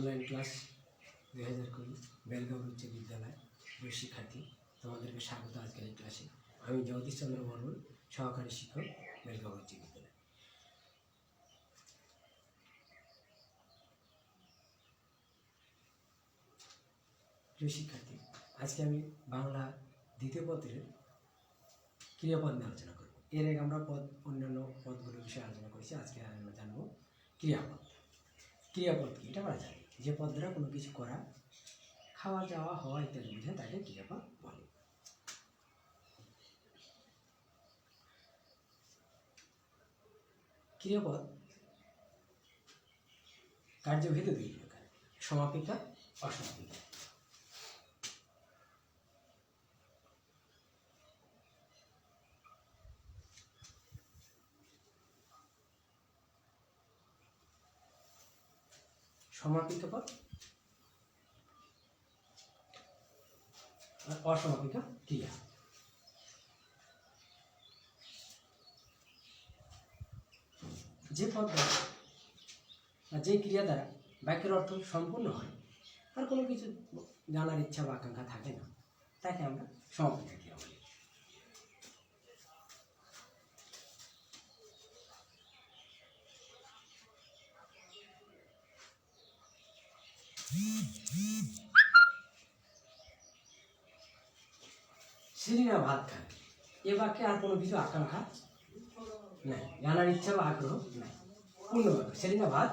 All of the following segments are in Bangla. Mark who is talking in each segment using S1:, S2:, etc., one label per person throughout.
S1: অনলাইন ক্লাস দুই হাজার কুড়ি, বেলগাঁও উচ্চ বিদ্যালয় দুই শিক্ষার্থী, তোমাদেরকে স্বাগত আজকের এই ক্লাসে। আমি জগদীশ চন্দ্র বর্মন, সহকারী শিক্ষক, বেলগাঁও উচ্চ বিদ্যালয়। প্রিয় শিক্ষার্থী, আজকে আমি বাংলা দ্বিতীয় পত্রের ক্রিয়াপদ নিয়ে আলোচনা করব। এর আগে আমরা পদ, অন্যান্য পদগুলোর বিষয়ে আলোচনা করেছি, আজকে আমরা জানব ক্রিয়াপদ। ক্রিয়াপদ কি? এটা আমরা জানি। যে পদ দ্বারা কোনো কিছু করা, খাওয়া যাওয়া হওয়া ইত্যাদি বুঝে তাকে ক্রিয়াপদ বলে। ক্রিয়াপদ, কার্যভেদ দুই প্রকার সমাপিকা, অসমাপিকা। সমাপিকা পদ আর অসমাপিকা ক্রিয়া যে পদ দ্বারা যে ক্রিয়া দ্বারা বাক্যের অর্থ সম্পূর্ণ হয়, আর কোনো কিছু জানার ইচ্ছা বা আকাঙ্ক্ষা থাকে না, তাকে আমরা সমাপিকা ক্রিয়া সেরিনা ভাত খায়। এ বাক্যে আর কোনো কিছু আকাঙ্ক্ষা নাই। জানার ইচ্ছা বা আগ্রহ নাই। পূর্ণ বাক্য সেরিনা ভাত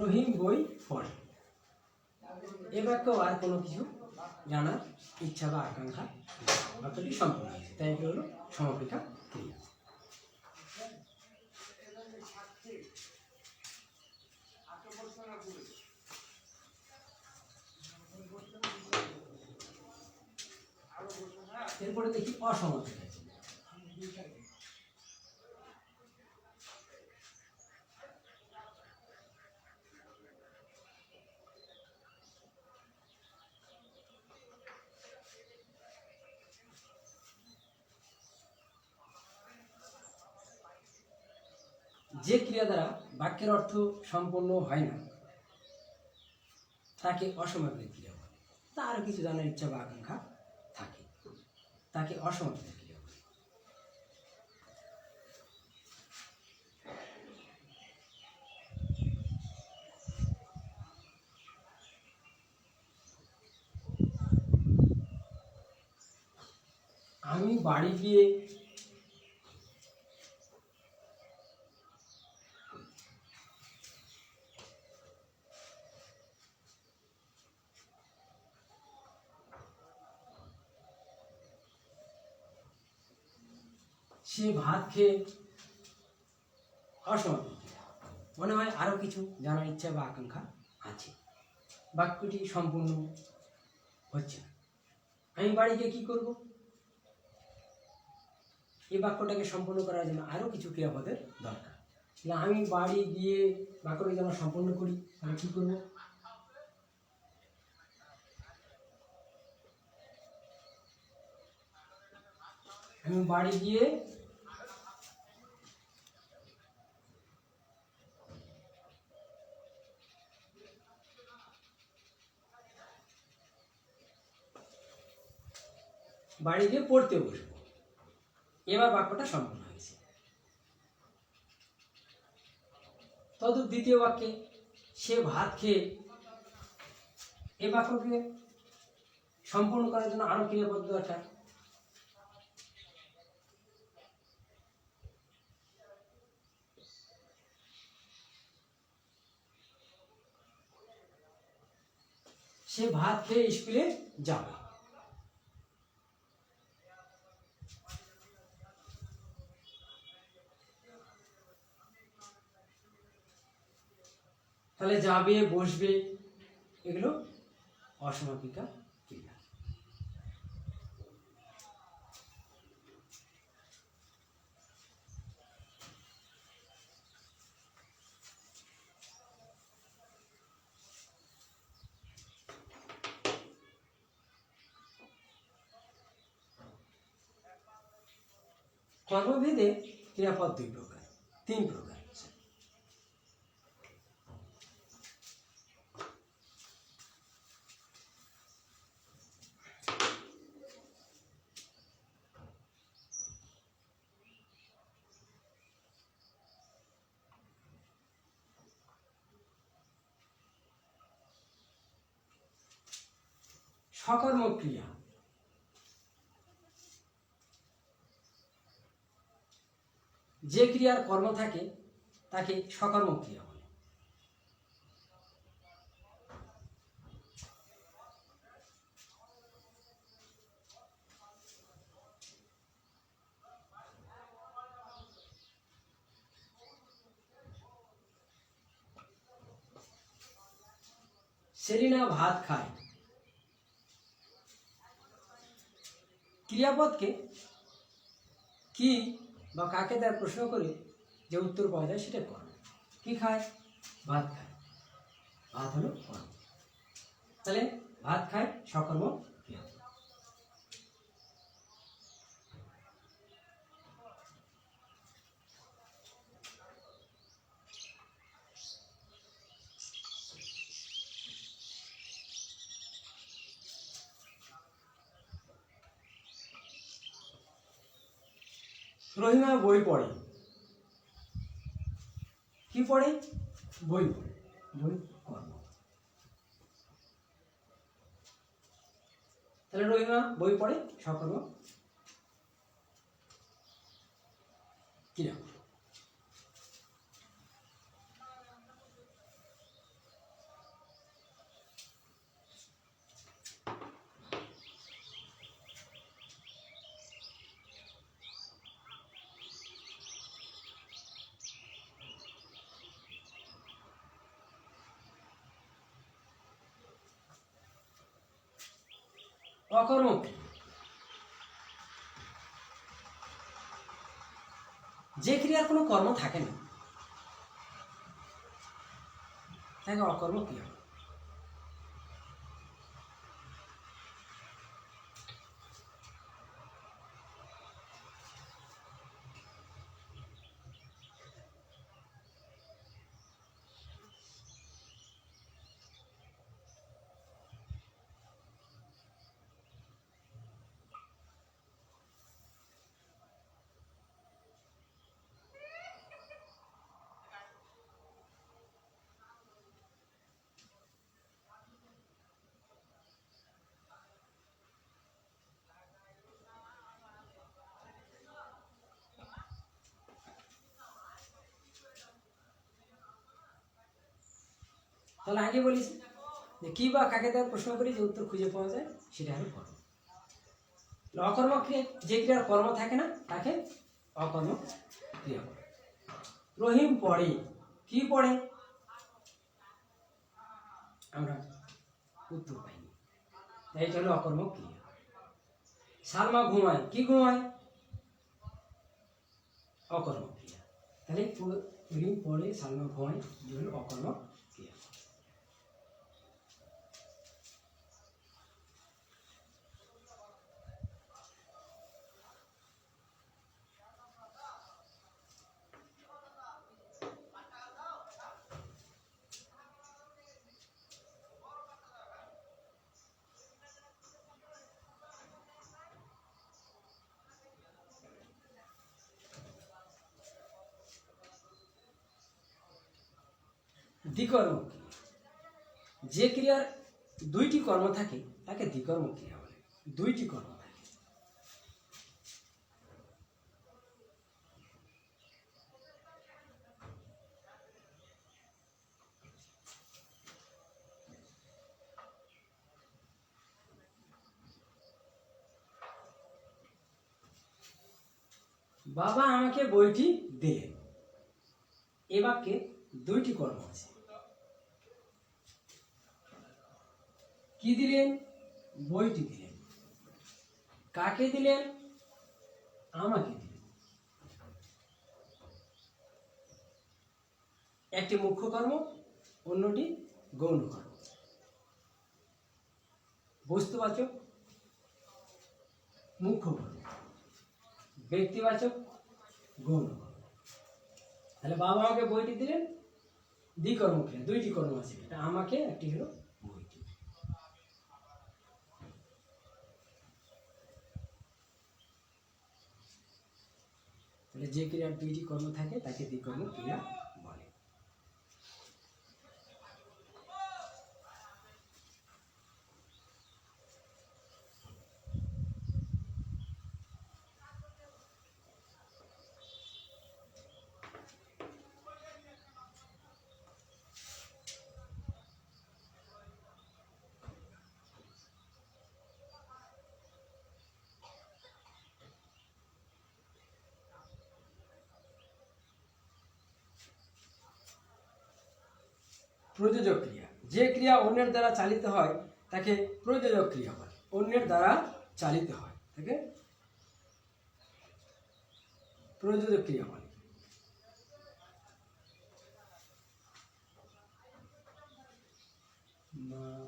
S1: রহিম বই পড়ে। এ বাক্য আর কোনো কিছু জানার ইচ্ছা বা আকাঙ্ক্ষা। বাক্যটি সম্পূর্ণ হয়েছে তাই হলো সমাপিকা ক্রিয়া এরপরে দেখি অসমাপিকা ক্রিয়া যে ক্রিয়া দ্বারা বাক্যের অর্থ সম্পূর্ণ হয় না, তাকে অসমাপিক ক্রিয়া বলে। তার কিছু জানার ইচ্ছা বা আকাঙ্ক্ষা থাকে। তাকে অসমাপিক ক্রিয়া বলে। আমি বাড়ি গিয়ে সে ভাত খেয়ে অসমাপ্ত। মনে হয় আরও কিছু জানার ইচ্ছা বা আকাঙ্ক্ষা আছে। বাক্যটি সম্পূর্ণ হচ্ছে আমি গিয়ে কি করব? এই বাক্যটাকে সম্পূর্ণ করার জন্য আরও কিছু ক্রিয়াপদের দরকার। তাহলে আমি বাড়ি গিয়ে বাক্যটাকে যেন সম্পূর্ণ করি, তাহলে কী করব? আমি বাড়ি গিয়ে বাড়ি গিয়ে পড়তে বসবো। এবার বাক্যটা সম্পূর্ণ হয়েছে। তদুপ দ্বিতীয় বাক্যে, সে ভাত খেয়ে এ বাক্যকে সম্পূর্ণ করার জন্য আরও ক্রিয়াপদ দরকার সে ভাত খেয়ে স্কুলে যাবে তাহলে যাবে বসবে এগুলো অসমাপিকা ক্রিয়া। কর্মভেদে ক্রিয়াপদ দুই প্রকার তিন প্রকার। সকর্ম ক্রিয়া যে ক্রিয়ার কর্ম থাকে তাকে সকর্ম ক্রিয়া বলে। সেলিনা ভাত খায়। ক্রিয়াপদকে কি বা কাকে তার প্রশ্ন করে যে উত্তর পাওয়া যায় সেটা কর্ম কি খায়? ভাত খায়। ভাত হলো কর্ম। তাহলে ভাত খায় সকর্ম ক্রিয়া রহিমা বই পড়ে। কি পড়ে? বই পড়ে। বই কর্ম তাহলে রহিমা বই পড়ে সকর্ম কীরকম অকর্ম যে ক্রিয়ার কোনো কর্ম থাকে না তাকে অকর্ম ক্রিয়া তাহলে আগে বলিস যে কি বা কাকে তার প্রশ্ন করি যে উত্তর খুঁজে পাওয়া যায়, সেটা হলো কর্ম অকর্ম যে ক্রিয়ার কর্ম থাকে না, তাকে অকর্ম ক্রিয়া রহিম পড়ে, কি পড়ে? আমরা উত্তর পাইনি। এইটা হলো অকর্ম ক্রিয়া। সালমা ঘুমায়, কি ঘুমায়? অকর্ম ক্রিয়া। তাহলে রহিম পড়ে, সালমা ঘুমায় এগুলো হলো অকর্ম ক্রিয়া দ্বিকর্ম যে ক্রিয়ার দুইটি কর্ম থাকে, তাকে দ্বিকর্ম ক্রিয়া বলে। দুইটি কর্ম থাকে। বাবা আমাকে বইটি দিলেন এ বাক্যে দুইটি কর্ম আছে। কি দিলেন? বইটি দিলেন। কাকে দিলেন? আমাকে দিলেন। একটি মুখ্য কর্ম, অন্যটি গৌণ কর্ম। বস্তুবাচক, মুখ্য কর্ম। ব্যক্তিবাচক, গৌণ কর্ম। তাহলে বাবা আমাকে বইটি দিলেন? দ্বিকর্ম ক্রিয়া দুইটি কর্ম আছে। এটা আমাকে, একটি হলো বইটি তাহলে যে ক্রিয়ার দুইটি কর্ম থাকে তাকে দ্বিকর্ম ক্রিয়া বলে প্রযোজক ক্রিয়া। যে ক্রিয়া অন্যের দ্বারা চালিত হয়, তাকে প্রযোজক ক্রিয়া বলে। অন্যের দ্বারা চালিত হয়, তাকে প্রযোজক ক্রিয়া বলে। মা-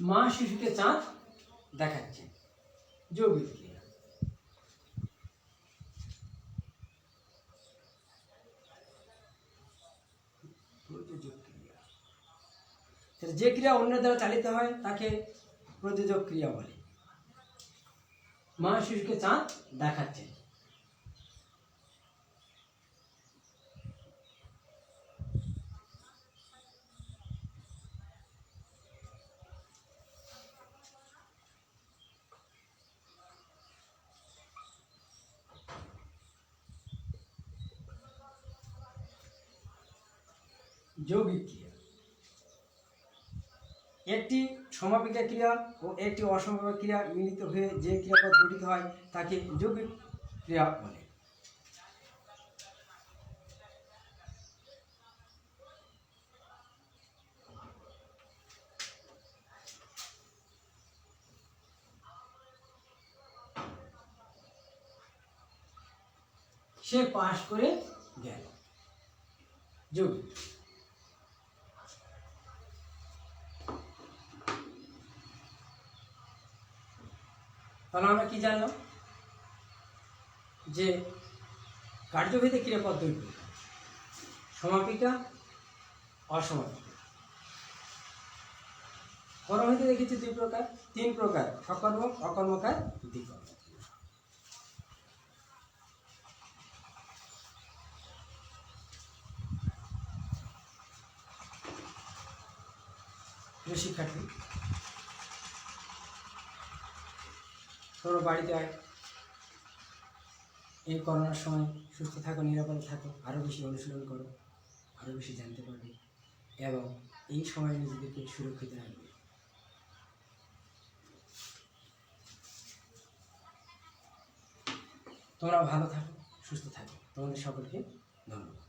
S1: মা শিশুকে চাঁদ দেখাচ্ছে। যৌগিক ক্রিয়া যে ক্রিয়া অন্যের দ্বারা চালিত হয়, তাকে প্রযোজক ক্রিয়া বলে। মা শিশুকে চাঁদ দেখাচ্ছে। যৌগিক ক্রিয়া একটি সমাপিকা ক্রিয়া ও একটি অসমাপিকা ক্রিয়া মিলিত হয়ে যে ক্রিয়াপদ গঠিত হয়, তাকে যৌগিক ক্রিয়া বলে। সে পাশ করে গেল। যৌগিক তাহলে আমরা কি জানলাম? যে কার্যভেদে ক্রিয়াপদ দুই সমাপিকা, অসমাপিকা। কর্মভেদে দেখেছি দুই প্রকার, তিন প্রকার সকর্মক অকর্মকার, দ্বিকর্ম। শিক্ষার্থী তোমরা বাড়িতে আয়। এই করোনার সময় সুস্থ থাকো, নিরাপদে থাকো আরও বেশি অনুশীলন করো আরও বেশি জানতে পারবে এবং এই সময় নিজেদেরকে সুরক্ষিত রাখবে। তোমরা ভালো থাকো, সুস্থ থাকো। তোমাদের সকলকে ধন্যবাদ।